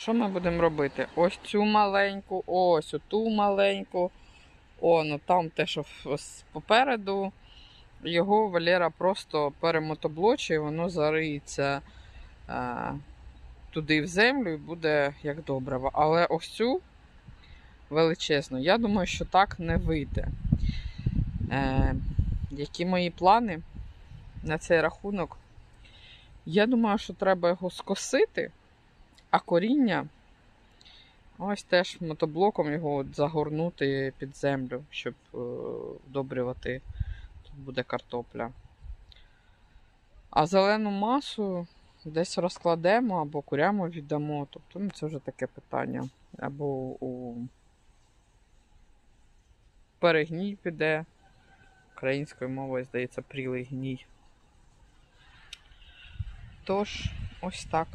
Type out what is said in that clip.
Що ми будемо робити? Ось цю маленьку, ось оту маленьку. О, ну там те, що попереду. Його Валера просто перемотоблочує, воно зариється е, туди в землю і буде як добриво. Але ось цю величезну, я думаю, що так не вийде. Е, які мої плани на цей рахунок? Я думаю, що треба його скосити, а коріння ось теж мотоблоком його от загорнути під землю, щоб е, вдобрювати. Тут буде картопля. А зелену масу десь розкладемо або курямо віддамо. Тобто, ну, це вже таке питання. Або у перегній піде. Українською мовою, здається, прілий гній. Тож, ось так.